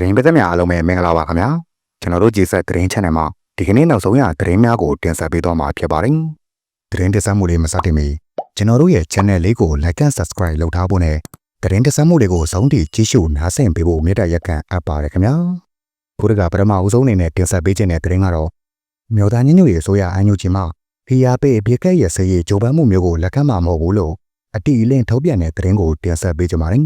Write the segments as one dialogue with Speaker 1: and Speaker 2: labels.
Speaker 1: သတင်းပသက်များအားလုံးပဲမင်္ဂလာပါခင်ဗျာကျွန်တော်တို့ဂျေဆက်သတင်း channel မှာဒီကနေ့နောက်ဆုံးရသတင်းများကိုတင်ဆက်ပေးသွားမှာဖြစ်ပါတယ်သတင်းတင်ဆက်မှုတွေမစတင်မီကျွန်တော်တို့ရဲ့ channel လေးကို like and subscribe လုပ်ထားဖို့နဲ့သတင်းတင်ဆက်မှုတွေကိုဆုံးထိကြည့်ရှုနားဆင်ပေးဖို့မေတ္တာရက်ခံအပ်ပါတယ်ခင်ဗျာခုတကပထမအဦးဆုံးအနေနဲ့တင်ဆက်ပေးခြင်းတဲ့သတင်းကတော့မြို့သားညညွေအစိုးရအန်ယူဂျီမှဖီယာပေးပြက်ခက်ရဲ့ဆေးရည်ဂျိုပန်းမှုမျိုးကိုလက်ခံမှာမဟုတ်ဘူးလို့အတီအလင်းထုတ်ပြန်တဲ့သတင်းကိုတင်ဆက်ပေးကြပါမယ်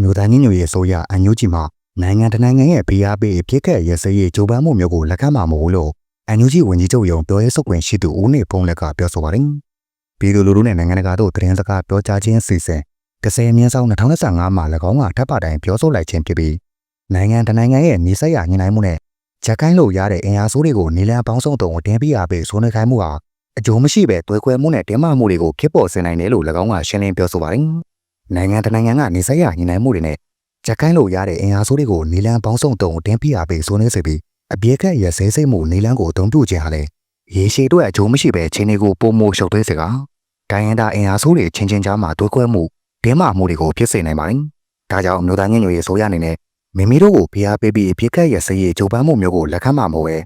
Speaker 1: မြို့သားညညွေအစိုးရအန်ယူဂျီမှ နိုင်ငံတနိုင်ငံရဲ့ BRP ပြစ်ခတ်ရစရေးဂျိုပန်းမှုမျိုးကိုလက်ခံမှာမဟုတ်လို့အန်ယူဂျီဝန်ကြီးချုပ်ရုံပြောရေးစုခွင့်ရှိသူဦးနေဖုံးလက်ကပြောဆိုပါတယ်။ပြည်သူလူထုနဲ့နိုင်ငံတကာတို့သတင်းစကားပြောကြားခြင်းစီစဉ်ကစဲမြင်းဆောင်2025မှာ၎င်းကထပ်ပါတိုင်းပြောဆိုလိုက်ခြင်းဖြစ်ပြီးနိုင်ငံတနိုင်ငံရဲ့နေဆက်ရညှိနှိုင်းမှုနဲ့ချက်ကိုင်းလို့ရတဲ့အင်အားစုတွေကိုနေလန်ပေါင်းစုံတုံကိုတင်ပြရပေးဆိုနေခိုင်းမှုဟာအကျိုးမရှိပဲတွဲခွဲမှုနဲ့တင်းမာမှုတွေကိုဖြစ်ပေါ်စေနိုင်တယ်လို့၎င်းကရှင်းလင်းပြောဆိုပါတယ်။နိုင်ငံတနိုင်ငံကနေဆက်ရညှိနှိုင်းမှုတွေနဲ့ ချက်ကိုင်းလို့ရတဲ့အင်အားစုတွေကိုနီလန်ပေါင်းစုံတုံတင်ပြရပေးဆိုနေစေပြီးအပြေခက်ရဆဲစိတ်မှုနီလန်ကိုအသုံးပြုခြင်းဟာလေရေရှည်အတွက်အကျိုးမရှိပဲချင်းတွေကိုပုံမိုရှုပ်သွဲစေကဒိုင်ယန်တာအင်အားစုတွေချင်းချင်းကြားမှာတွဲခွဲမှုတင်းမာမှုတွေကိုဖြစ်စေနိုင်ပါတယ်။ဒါကြောင့်မြို့သားညညရေးဆိုရအနေနဲ့မိမိတို့ကိုဖိအားပေးပြီးအပြေခက်ရဆဲရေးကြိုးပမ်းမှုမျိုးကိုလက်ခံမှာမဟုတ်ပဲ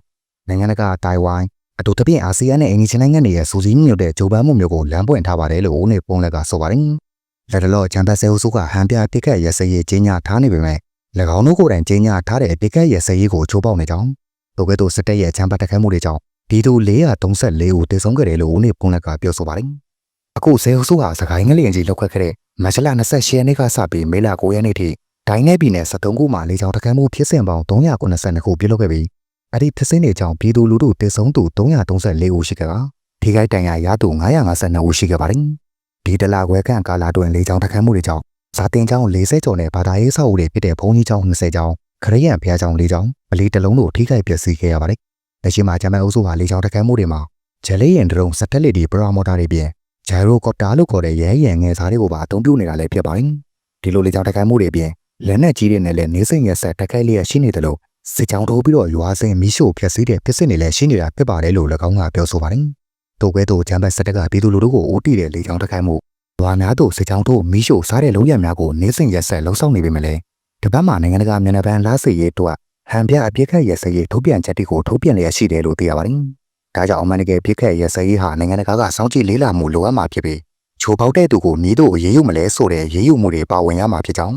Speaker 1: နိုင်ငံတကာတိုင်ဝမ်အတူတပြင်းအာဆီယံနဲ့အင်ဂျင်ချင်းနိုင်ငံတွေရဲ့စူးစီးမြင့်တဲ့ကြိုးပမ်းမှုမျိုးကိုလမ်းပွင့်ထားပါတယ်လို့ဦးနေပုံးလက်ကဆိုပါတယ်။ လက်တလောဂျမ်ဘတ်ဆဲအုပ်စုကဟန်ပြတိခက်ရစရေးကျင်းညာထားနေပေမဲ့၎င်းတို့ကိုယ်တိုင်ကျင်းညာထားတဲ့တိခက်ရစရေးကိုချိုးပေါက်နေကြောင်းတိုကဲ့သို့စစ်တပ်ရဲ့ဂျမ်ဘတ်တက်ခတ်မှုတွေကြောင့်ဒီသူ434ဦးတေဆုံးခဲ့တယ်လို့ဦးနေပုံးလက်ကပြောဆိုပါတယ်။အခုဆဲအုပ်စုကစကိုင်းငလျင်ကြီးလောက်ခတ်ခဲ့တဲ့မတ်လ28ရက်နေ့ကစပြီးမေလ9ရက်နေ့ထိဒိုင်းနယ်ပြည်နယ်73ခုမှာလေကြောင်းတက်ခတ်မှုဖြစ်စဉ်ပေါင်း392ခုပြုလုပ်ခဲ့ပြီးအဲ့ဒီဖြစ်စဉ်တွေကြောင့်ပြည်သူလူထုတေဆုံးသူ334ဦးရှိခဲ့တာထိခိုက်ဒဏ်ရာရသူ952ဦးရှိခဲ့ပါတယ်။ ဒီတလခွဲခန့်ကာလအတွင်းလေကြောင်းတက်ခတ်မှုတွေကြောင့်ဇာတင်ကျောင်း40ကျော်နဲ့ဘာသာရေးဆောက်အဦတွေဖြစ်တဲ့ဘုံကြီးကျောင်း20ကျောင်းခရစ်ယာန်ဘုရားကျောင်း4ကျောင်းပလီတလုံးတို့ထိခိုက်ပျက်စီးခဲ့ရပါတယ်။လက်ရှိမှာဂျမန်အုပ်စုဟာလေကြောင်းတက်ခတ်မှုတွေမှာဂျယ်လေးရင်ဒရုန်းစတက်လက်ဒီပရာမော်တာတွေပြင်ဂျိုင်ရိုကော်တာလို့ခေါ်တဲ့ရဲရံငယ်စားတွေကိုပါအသုံးပြုနေတာလည်းဖြစ်ပါတယ်။ဒီလိုလေကြောင်းတက်ခတ်မှုတွေပြင်လက်နက်ကြီးတွေနဲ့လည်းနေစိမ်ရဆက်တက်ခိုက်လျက်ရှိနေတယ်လို့စစ်ကြောင်းထိုးပြီးတော့ရွာစင်မီးရှို့ဖျက်ဆီးတဲ့ဖြစ်စစ်တွေလည်းရှိနေတာဖြစ်ပါတယ်လို့၎င်းကပြောဆိုပါတယ်။ တိုကဲတို့ဂျမ်ဘတ်စတက်ကပြည်သူလူထုကိုအိုးတီတဲ့လေကြောင်းတက်ခိုက်မှုရွာများတို့စစ်ကြောင်းတို့မီးရှို့စားတဲ့လုံရများကိုနေစဉ်ရက်ဆက်လှုံ့ဆော်နေပေမဲ့လည်းတပတ်မှာနိုင်ငံတကာမြန်နပန်းလားစီရေးတို့ဟန်ပြအပြစ်ခတ်ရက်စရေးထုတ်ပြန်ချက်တွေကိုထုတ်ပြန်လျက်ရှိတယ်လို့သိရပါတယ်။ဒါကြောင့်အမှန်တကယ်ပြစ်ခတ်ရက်စရေးဟာနိုင်ငံတကာကစောင့်ကြည့်လေးလာမှုလိုအပ်မှာဖြစ်ပြီးချိုးပေါက်တဲ့သူကိုမြည်တို့အေးအေးယူမလဲဆိုတဲ့ရေးယူမှုတွေပါဝင်ရမှာဖြစ်ကြောင်း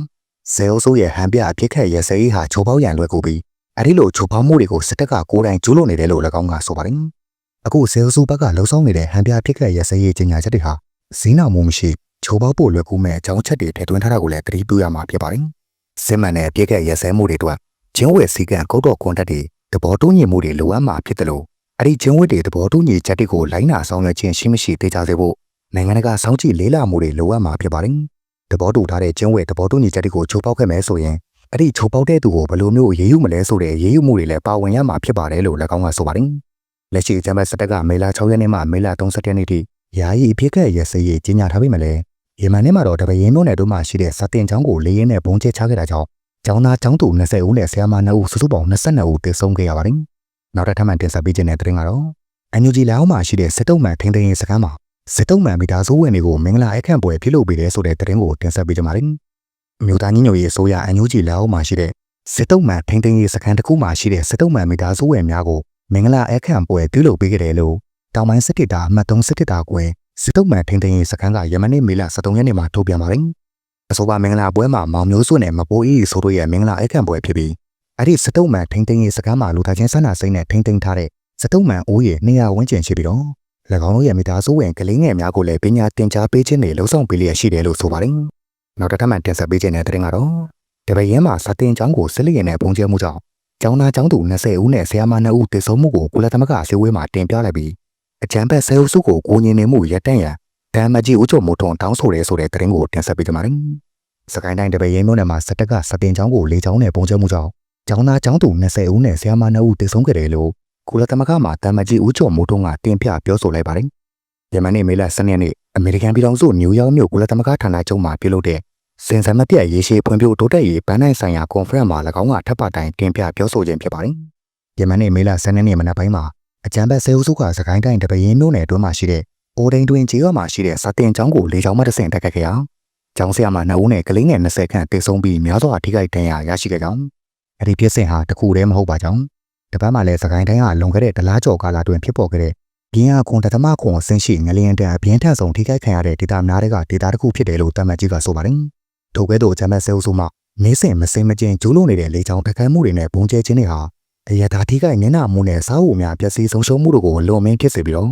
Speaker 1: ဇဲအိုဆိုးရဲ့ဟန်ပြအပြစ်ခတ်ရက်စရေးဟာချိုးပေါက်ရန်လွယ်ကူပြီးအဲဒီလိုချိုးဖောက်မှုတွေကိုစစ်တပ်ကကိုယ်တိုင်ကျူးလွန်နေတယ်လို့၎င်းကဆိုပါတယ်။ အခုဆဲဆူဘက်ကလှုံ့ဆော်နေတဲ့ဟန်ပြဖြစ်ခဲ့ရစရေးကြီးညာချက်တွေဟာဈေးနှောင်မှုမရှိချိုးပေါက်ဖို့လွယ်ကူမဲ့အကြောင်းချက်တွေထည့်သွင်းထားတာကိုလည်းသတိပြုရမှာဖြစ်ပါတယ်။စစ်မှန်တဲ့ပြစ်ခဲ့ရစဲမှုတွေအတွက်ချင်းဝဲစီကံကုတ်တော်ကွန်တက်တွေသဘောတူညီမှုတွေလိုအပ်မှာဖြစ်တယ်လို့အဲ့ဒီချင်းဝဲတွေသဘောတူညီချက်တွေကိုလိုင်းနာဆောင်ရွက်ခြင်းရှိမရှိသိကြစေဖို့နိုင်ငံတကာစောင့်ကြည့်လေးလာမှုတွေလိုအပ်မှာဖြစ်ပါတယ်။သဘောတူထားတဲ့ချင်းဝဲသဘောတူညီချက်တွေကိုချိုးပေါက်ခဲ့မယ်ဆိုရင်အဲ့ဒီချိုးပေါက်တဲ့သူကိုဘယ်လိုမျိုးအေးအေးယူမလဲဆိုတဲ့အေးအေးယူမှုတွေလည်းပါဝင်ရမှာဖြစ်ပါတယ်လို့၎င်းကဆိုပါတယ်။ လက်ရှိဂျမ်ဘတ်စတက်ကမေလ6ရက်နေ့မှမေလ30ရက်နေ့ထိယာယီအဖြစ်ကရစရေးကြီးညာထားပြီးမှလည်းယေမန်နဲ့မှာတော့တပရင်တို့နယ်တို့မှရှိတဲ့စတင်ချောင်းကိုလေးရင်းနဲ့ဘုံကျဲချခဲ့တာကြောင့်ကျောင်းသားကျောင်းသူ20ဦးနဲ့ဆရာမ2ဦးစုစုပေါင်း22ဦးသေဆုံးခဲ့ရပါတယ်။နောက်ထပ်ထပ်မံတင်ဆက်ပေးခြင်းတဲ့တဲ့ရင်ကတော့အန်ယူဂျီလာအောင်မှာရှိတဲ့စစ်တုံးမှန်ထိန်းသိမ်းရေးစခန်းမှာစစ်တုံးမှန်မိသားစုဝင်တွေကိုမင်္ဂလာအခန့်ပွဲပြုလုပ်ပေးတယ်ဆိုတဲ့တဲ့ရင်ကိုတင်ဆက်ပေးကြပါမယ်။မြို့သားညီညွတ်ရေးအစိုးရအန်ယူဂျီလာအောင်မှာရှိတဲ့စစ်တုံးမှန်ထိန်းသိမ်းရေးစခန်းတစ်ခုမှာရှိတဲ့စစ်တုံးမှန်မိသားစုဝင်များကို မင်္ဂလာအခန့်ပွဲပြုလုပ်ပေးခဲ့တယ်လို့တောင်ပိုင်းစစ်တပ်သားအမှတ်3စစ်တပ်သားကွယ်စစ်တုံးမှန်ထိန်းသိမ်းရေးစခန်းကယမနေ့မေလ23ရက်နေ့မှာထုတ်ပြန်ပါတယ်။အဆိုပါမင်္ဂလာပွဲမှာမောင်မျိုးစုနဲ့မပိုးအေးဆိုတို့ရဲ့မင်္ဂလာအခန့်ပွဲဖြစ်ပြီးအဲ့ဒီစစ်တုံးမှန်ထိန်းသိမ်းရေးစခန်းမှာလူသားချင်းဆန္ဒစိတ်နဲ့ထိန်းသိမ်းထားတဲ့စစ်တုံးမှန်အိုးရဲ့200ဝန်းကျင်ရှိပြီးတော့၎င်းတို့ရဲ့မိသားစုဝင်ကလေးငယ်များကိုလည်းပညာသင်ကြားပေးခြင်းတွေလှုံ့ဆော်ပေးလျက်ရှိတယ်လို့ဆိုပါတယ်။နောက်တစ်ထပ်မှတင်ဆက်ပေးခြင်းတဲ့တဲ့ရင်ကတော့တပရင်မှာစတင်ကျောင်းကိုစစ်လျင်နဲ့ပုံကျဲမှုကြောင့် ကျောင်းသားကျောင်းသူ20ဦးနဲ့ဆရာမ2ဦးတည်ဆုံမှုကိုကုလသမဂ္ဂအစည်းအဝေးမှာတင်ပြလိုက်ပြီးအကြံဖက်ဆဲအုပ်စုကိုကိုငင်နေမှုရပ်တန့်ရန်ဒဏ်မကြီးဦးချုံမိုးထွန်တောင်းဆိုရဲဆိုတဲ့သတင်းကိုတင်ဆက်ပေးကြပါမယ်။စကိုင်းတိုင်းတပရင်မြို့နယ်မှာစတက်ကစတင်ကျောင်းကိုလေကျောင်းနဲ့ပုံကျဲမှုကြောင့်ကျောင်းသားကျောင်းသူ20ဦးနဲ့ဆရာမ2ဦးတည်ဆုံခဲ့တယ်လို့ကုလသမဂ္ဂမှာဒဏ်မကြီးဦးချုံမိုးထွန်ကတင်ပြပြောဆိုလိုက်ပါတယ်။ယမန်နေ့မေလ12ရက်နေ့အမေရိကန်ပြည်ထောင်စုနယူးယောက်မြို့ကုလသမဂ္ဂဌာနချုပ်မှာပြုလုပ်တဲ့ စင်စံမပြတ်ရေရှည်ဖွံ့ဖြိုးတိုးတက်ရေးဗန်းနိုင်ဆိုင်ရာကွန်ဖရင့်မှာ၎င်းကထပ်ပါတိုင်တင်ပြပြောဆိုခြင်းဖြစ်ပါတယ်။ယမန်နေ့မေလ12ရက်နေ့မနက်ပိုင်းမှာအကြံဘက်ဆဲဦးစုကစကိုင်းတိုင်းတပရင်မြို့နယ်တွင်းမှာရှိတဲ့အိုဒိန်တွင်ကျေးရွာမှာရှိတဲ့စာတင်ကျောင်းကိုလေကြောင်းမှတဆင့်တက်ခတ်ခဲ့ရာကျောင်းဆရာမ2ဦးနဲ့ကလေးငယ်20ခန့်တေဆုံးပြီးများစွာထိခိုက်ဒဏ်ရာရရှိခဲ့ကြောင်းအဲ့ဒီဖြစ်စဉ်ဟာတခုတည်းမဟုတ်ပါကြောင်းတပတ်မှလည်းစကိုင်းတိုင်းကလွန်ခဲ့တဲ့တလားကျော်ကာလတွင်ဖြစ်ပေါ်ခဲ့တဲ့ပြင်းအားခွန်တသမခွန်အဆင့်ရှိငလျင်တန်အပြင်းထန်ဆုံးထိခိုက်ခံရတဲ့ဒေသများတွေကဒေသတစ်ခုဖြစ်တယ်လို့တမန်ကြီးကဆိုပါတယ်။ ထို့ကဲ့သို့ဂျမတ်ဆဲအုပ်စုမှနေစဉ်မစင်မကျင်ကျူးလွန်နေတဲ့လေကြောင်းတိုက်ခိုက်မှုတွေနဲ့ဘုံကျဲခြင်းတွေဟာအရသာထိခိုက်မျက်နှာမှုနဲ့စားအုပ်များပျက်စီးဆုံးရှုံးမှုတို့ကိုလွန်မင်းဖြစ်စေပြီးတော့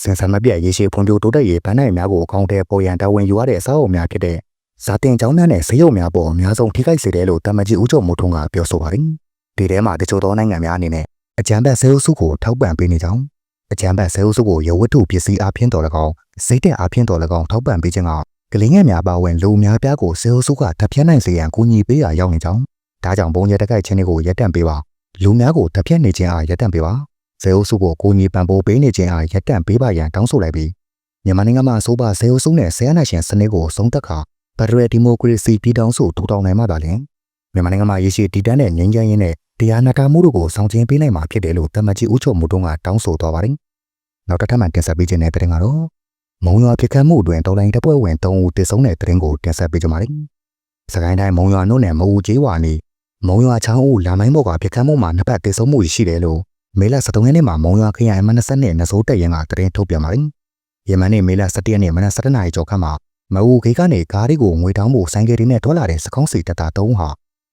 Speaker 1: စင်ဆာမပြတ်ရေရှည်ဖွံ့ဖြိုးတိုးတက်ရေးဗန်းနိုင်များကိုအကောင့်ထဲပေါ်ရန်တာဝန်ယူရတဲ့အစားအုပ်များဖြစ်တဲ့ဇာတင်ကျောင်းများနဲ့ဆေးရုံများပေါ်အများဆုံးထိခိုက်စေတယ်လို့တမန်ကြီးဦးကျော်မိုးထွန်းကပြောဆိုပါတယ်။ဒီထဲမှာတချို့သောနိုင်ငံများအနေနဲ့အကြမ်းဖက်ဆဲအုပ်စုကိုထောက်ပံ့ပေးနေကြောင်းအကြမ်းဖက်ဆဲအုပ်စုကိုရဝတ္ထုပစ္စည်းအဖြစ်တော်၎င်းစိတ်တဲ့အဖြစ်တော်၎င်းထောက်ပံ့ပေးခြင်းက ကလေးငယ်များပါဝင်လူများပြားကိုဆဲအုပ်စုကတပ်ဖြတ်နိုင်စေရန်ကူညီပေးရာရောက်နေကြောင်းဒါကြောင့်ဘုံရတကိုက်ခြင်းတွေကိုရပ်တန့်ပေးပါလူများကိုတပ်ဖြတ်နေခြင်းအားရပ်တန့်ပေးပါဆဲအုပ်စုကိုကူညီပံ့ပိုးပေးနေခြင်းအားရပ်တန့်ပေးပါရန်တောင်းဆိုလိုက်ပြီးမြန်မာနိုင်ငံမှာအစိုးရဆဲအုပ်စုနဲ့ဆဲအနာရှင်စနစ်ကိုဆုံးသက်ခါဖက်ဒရယ်ဒီမိုကရေစီပြည်ထောင်စုထူထောင်နိုင်မှသာလျှင်မြန်မာနိုင်ငံမှာရရှိတည်တံ့တဲ့ငြိမ်းချမ်းရေးနဲ့တရားနာတာမှုတို့ကိုဆောင်ကျဉ်ပေးနိုင်မှာဖြစ်တယ်လို့တမန်ကြီးဦးချုပ်မှုတုံးကတောင်းဆိုသွားပါတယ်။နောက်တစ်ထပ်မှတင်ဆက်ပေးခြင်းတဲ့တဲ့တင်ကတော့ မုံရွာဖြစ်ခတ်မှုအတွင်တော်လိုင်းတပ်ဖွဲ့ဝင်3ဦးတည်ဆုံတဲ့တဲ့ကိုတင်ဆက်ပေးကြပါမယ်။စကိုင်းတိုင်းမုံရွာမြို့နယ်မအူကျေးဝါနေမုံရွာချောင်းဦးလာမိုင်းဘော်ကဖြစ်ခတ်မှုမှာနှစ်ပတ်တည်ဆုံမှုရှိတယ်လို့မေလ23ရက်နေ့မှာမုံရွာခရိုင်မနဆက်နဲ့နစိုးတက်ရင်ကတရင်ထုတ်ပြန်ပါတယ်။ယမန်နေ့မေလ17ရက်နေ့မနက်7:00နာရီကျော်ခန့်မှာမအူခေကနေကားတွေကိုငွေတောင်းဖို့ဆိုင်ကယ်တွေနဲ့ထွက်လာတဲ့စကောင်းစီတပ်သား3ဟာ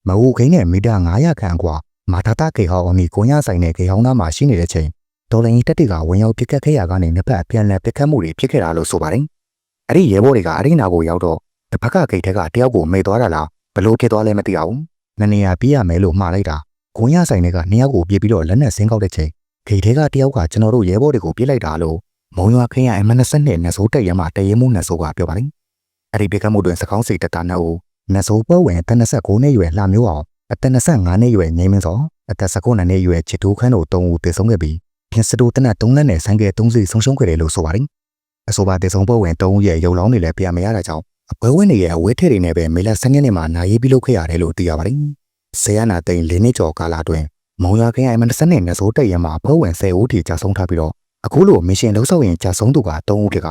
Speaker 1: မအူခိနဲ့မီတာ900ခန့်ကွာမာတာတာကေဟောင်းအမီကိုရဆိုင်တဲ့ကေဟောင်းသားမှာရှိနေတဲ့ချိန် ဒေါ်လာကြီးတက်တွေကဝင်ရောက်ပစ်ခတ်ခဲ့ရကနေနှစ်ဖက်ပြန်လည်ပစ်ခတ်မှုတွေဖြစ်ခဲ့တာလို့ဆိုပါတယ်။အဲ့ဒီရဲဘော်တွေကအဲ့ဒီနာကိုရောက်တော့တစ်ဖက်ကဂိတ်ထက်ကတယောက်ကိုမေ့သွားတာလားဘလို့ဖြစ်သွားလဲမသိအောင်။နနေရပြေးရမယ်လို့မှားလိုက်တာ။ကိုရဆိုင်တွေကနှစ်ယောက်ကိုပြေးပြီးတော့လက်နဲ့ဆင်းကောက်တဲ့ချိန်ဂိတ်ထက်ကတယောက်ကကျွန်တော်တို့ရဲဘော်တွေကိုပြေးလိုက်တာလို့မုံရွာခင်းရအမနဆက်နဲ့နဆိုးတက်ရမှတရေမှုနဆိုးကပြောပါတယ်။အဲ့ဒီပစ်ခတ်မှုတွင်စကောင်းစီတက်တာနဲ့ဦးနဆိုးပွဲဝင်တနက်ဆက်9နှစ်ရွယ်လှမျိုးအောင်အသက်25နှစ်ရွယ်ငိမ့်မင်းစောအသက်19နှစ်ရွယ်ချစ်တူးခန်းတို့3ဦးသေဆုံးခဲ့ပြီး ပြင်စတူတနက်3လက်နဲ့ဆိုင်ကယ်3စီးဆုံးရှုံးခဲ့တယ်လို့ဆိုပါတယ်။အဆိုပါသေဆုံးပွဲဝင်3ဦးရဲ့ရုပ်လောင်းတွေလည်းပြမရတာကြောင့်အပွဲဝင်တွေရဲ့အဝဲထည်တွေနဲ့ပဲမေလ10ရက်နေ့မှာနာရေးပြုလုပ်ခဲ့ရတယ်လို့သိရပါတယ်။ဆေးရနာသိန်း၄နှစ်ကျော်ကာလအတွင်းမုံရွာခရိုင်မနစနဲ့နဆိုးတက်ရမှာပွဲဝင်10ဦးထိကြာဆုံးထားပြီးတော့အခုလိုမရှင်လှုပ်ဆောင်ရင်ကြာဆုံးသူက3ဦးဖြစ်က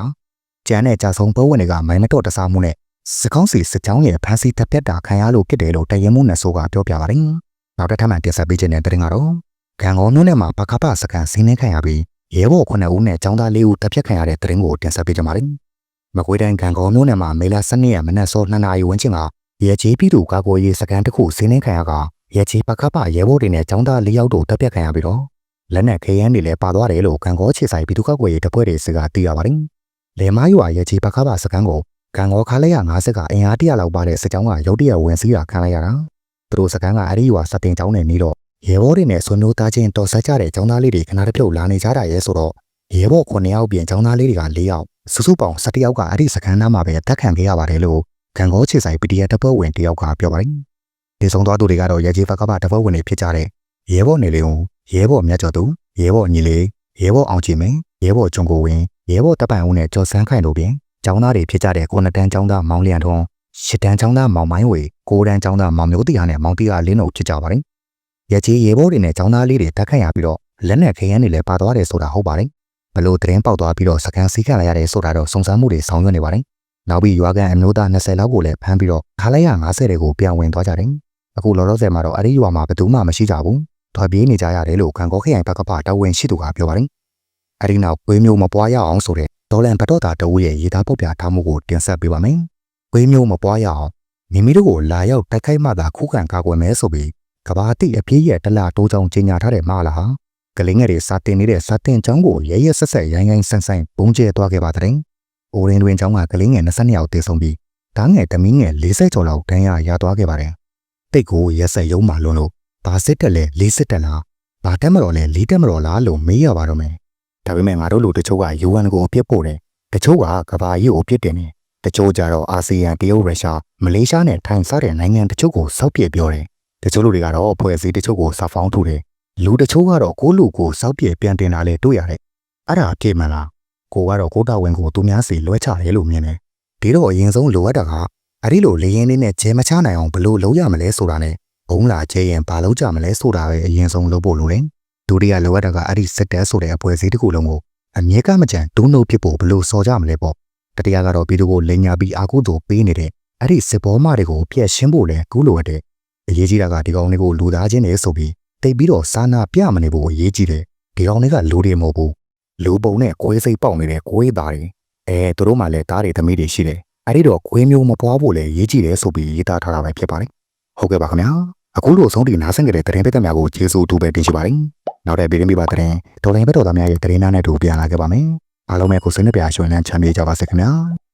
Speaker 1: ကျန်တဲ့ကြာဆုံးပွဲဝင်တွေကမိုင်းမတော်တဆမှုနဲ့စကောင်းစီစစ်ကြောင်းရဲ့ဖမ်းဆီးတပ်ဖြတ်တာခံရလို့ဖြစ်တယ်လို့တရင်မှုနဲ့ဆိုကပြောပြပါတယ်။နောက်တစ်ထပ်မှတင်ဆက်ပေးခြင်းတဲ့တဲ့ငါတော့ ကံကောမြို့နယ်မှာပကပစကန်စင်းနှင်းခံရပြီးရဲဘော်9ဦးနဲ့ចောင်းသား4ဦးတပ်ဖြတ်ခံရတဲ့တဲ့ရင်ကိုတင်ဆက်ပေးကြပါမယ်။မကွေးတိုင်းကံကောမြို့နယ်မှာမေလ12ရက်မနက်စော2နာရီဝန်းကျင်ကရဲချေပြည်သူကာကွယ်ရေးစကန်တစ်ခုစင်းနှင်းခံရကရဲချေပကပရဲဘော်တွေနဲ့ចောင်းသား4ယောက်တို့တပ်ဖြတ်ခံရပြီးတော့လက်နက်ခဲယမ်းတွေလည်းပါသွားတယ်လို့ကံကောခြေဆိုင်ပြည်သူကာကွယ်ရေးတပ်ဖွဲ့တွေစကသိရပါတယ်။လေမားရွာရဲချေပကပစကန်ကိုကံကောခါလဲရ50ကအင်အားတရလောက်ပါတဲ့စစ်ကြောင်းကရုတ်တရက်ဝင်စီးတာခံလိုက်ရတာသူတို့စကန်ကအဲ့ဒီရွာစတင်ကျောင်းနဲ့နေတော့ ရဲဘော်တွေနဲ့ဆွေမျိုးသားချင်းတော်ဆက်ကြတဲ့ကျောင်းသားလေးတွေခဏတစ်ပြုတ်လာနေကြတာရဲဆိုတော့ရဲဘော်9ယောက်ပြင်ကျောင်းသားလေးတွေက4ယောက်စုစုပေါင်း17ယောက်ကအဲ့ဒီစကန်သားမှာပဲတက်ခံခဲ့ရပါတယ်လို့ကံကောခြေဆိုင် PDF တပ်ဖွဲ့ဝင်တယောက်ကပြောပါတယ်ဒီဆုံးသွားသူတွေကတော့ရဲကြီးဘက်ကပါတပ်ဖွဲ့ဝင်တွေဖြစ်ကြတဲ့ရဲဘော်နေလေးဦးရဲဘော်မြတ်ကျော်သူရဲဘော်ညီလေးရဲဘော်အောင်ကြည်မင်းရဲဘော်ကျွန်းကိုဝင်းရဲဘော်တပ်ပံဦးနဲ့ကျော်စန်းခိုင်တို့ပြင်ကျောင်းသားတွေဖြစ်ကြတဲ့ကိုနတန်းကျောင်းသားမောင်လျံထွန်းရှစ်တန်းကျောင်းသားမောင်မိုင်းဝေကိုတန်းကျောင်းသားမောင်မျိုးတီဟာနဲ့မောင်တီဟာလင်းတို့ဖြစ်ကြပါတယ်။ ရဲကြီးရေဘောတွေနဲ့ကျောင်းသားလေးတွေတက်ခတ်ရပြီးတော့လက်နဲ့ခရမ်းတွေလည်းပါသွားတယ်ဆိုတာဟုတ်ပါတယ်။ဘလို့သတင်းပေါက်သွားပြီးတော့စကန်စီးခတ်လိုက်ရတယ်ဆိုတာတော့စုံစမ်းမှုတွေဆောင်ရွက်နေပါတယ်။နောက်ပြီးရွာကန်အမျိုးသား20လောက်ကိုလည်းဖမ်းပြီးတော့ခါလိုက်ရ90တွေကိုပြန်ဝင်သွားကြတယ်။အခုလောလောဆယ်မှာတော့အဲ့ဒီရွာမှာဘယ်သူမှမရှိကြဘူး။ထွာပြေးနေကြရတယ်လို့ခံကောခရိုင်ဘက်ကပတဝင်ရှိသူကပြောပါတယ်။အဲ့ဒီနောက်ပွေးမျိုးမပွားရအောင်ဆိုတဲ့ဒေါ်လန်ဘတ်တော်တာတဝူရဲ့ရေးသားပုတ်ပြထားမှုကိုတင်ဆက်ပေးပါမယ်။ဝေးမျိုးမပွားရအောင်မိမိတို့ကိုလာရောက်တိုက်ခိုက်မှသာခုခံကာကွယ်မယ်ဆိုပြီး ကဘာတိအပြည့်ရဲ့တလတိုးချောင်းကြီးညာထားတဲ့မလားဟာကလေးငယ်တွေစာတင်နေတဲ့စာတင်ကျောင်းကိုရဲရဲဆက်ဆက်ရိုင်းရိုင်းဆန်းဆန်းပုံကျဲသွားခဲ့ပါတဲ့။အိုရင်တွင်ကျောင်းကကလေးငယ်22ယောက်တည်ဆုံးပြီးဓာငယ်တမီးငယ်40ကျော်လောက်တန်းရရသွားခဲ့ပါတယ်။တိတ်ကိုရက်ဆက်ရုံးမှလွန်လို့ဘာစစ်တက်လဲလေးစစ်တက်လားဘာတက်မတော်လဲလေးတက်မတော်လားလို့မေးရပါတော့မယ်ဒါပေမဲ့ငါတို့လူတချို့က UN ကိုအပြစ်ပို့တယ်တချို့ကကဘာကြီးကိုအပြစ်တင်တယ်တချို့ကြတော့အာဆီယံတရုတ်ရုရှားမလေးရှားနဲ့ထိုင်းစတဲ့နိုင်ငံတချို့ကိုစောက်ပြစ်ပြောတယ် တချို့လူတွေကတော့အဖွဲ့အစည်းတချို့ကိုစာဖောင်းထုတ်တယ်လူတချို့ကတော့ကိုလူကိုစောက်ပြစ်ပြန်တင်တာလေတွေ့ရတယ်အဲ့ဒါအပြစ်မလားကိုကတော့ကိုတာဝန်ကိုသူများစီလွှဲချတယ်လို့မြင်တယ်ဒီတော့အရင်ဆုံးလိုအပ်တာကအဲ့ဒီလိုလေရင်လေးနဲ့ဂျဲမချနိုင်အောင်ဘယ်လိုလုပ်ရမလဲဆိုတာနဲ့ဘုံလာကျဲရင်ဘာလုပ်ကြမလဲဆိုတာပဲအရင်ဆုံးလုပ်ဖို့လိုတယ်ဒုတိယလိုအပ်တာကအဲ့ဒီစစ်တဲဆိုတဲ့အဖွဲ့အစည်းတစ်ခုလုံးကိုအမြဲကမကြံဒုနှုတ်ဖြစ်ဖို့ဘလို့စော်ကြမလဲပေါ့တတိယကတော့ပြည်သူကိုလိန်ညာပြီးအာကုသို့ပေးနေတဲ့အဲ့ဒီစစ်ဘောမတွေကိုပြည့်ရှင်းဖို့လဲကူးလိုအပ်တဲ့ အရေးကြီးတာကဒီကောင်လေးကိုလူသားချင်းနေဆိုပြီးတိတ်ပြီးတော့စာနာပြမနေဖို့အရေးကြီးတယ်ဒီကောင်လေးကလူတွေမဟုတ်ဘူးလူပုံနဲ့ကိုယ်စိတ်ပေါက်နေတဲ့ကိုယ်သားတွေအဲသူတို့မှလည်းသားတွေသမီးတွေရှိတယ်အဲ့ဒီတော့ကိုယ်မျိုးမပွားဖို့လည်းအရေးကြီးတယ်ဆိုပြီးရေးသားထားတာပဲဖြစ်ပါတယ်ဟုတ်ကဲ့ပါခင်ဗျာအခုလိုအဆုံးထိနားဆင်ကြတဲ့တရင်ပက်သက်များကိုကျေးဇူးတူပဲတင်ရှိပါတယ်နောက်တဲ့ဗီဒီယိုမိပါတရင်ဒေါ်လာဘက်တော်သားများရဲ့တရင်နာနဲ့တူပြန်လာခဲ့ပါမယ်အားလုံးပဲကိုစိတ်နှပြရွှင်လန်းချမ်းမြေ့ကြပါစေခင်ဗျာ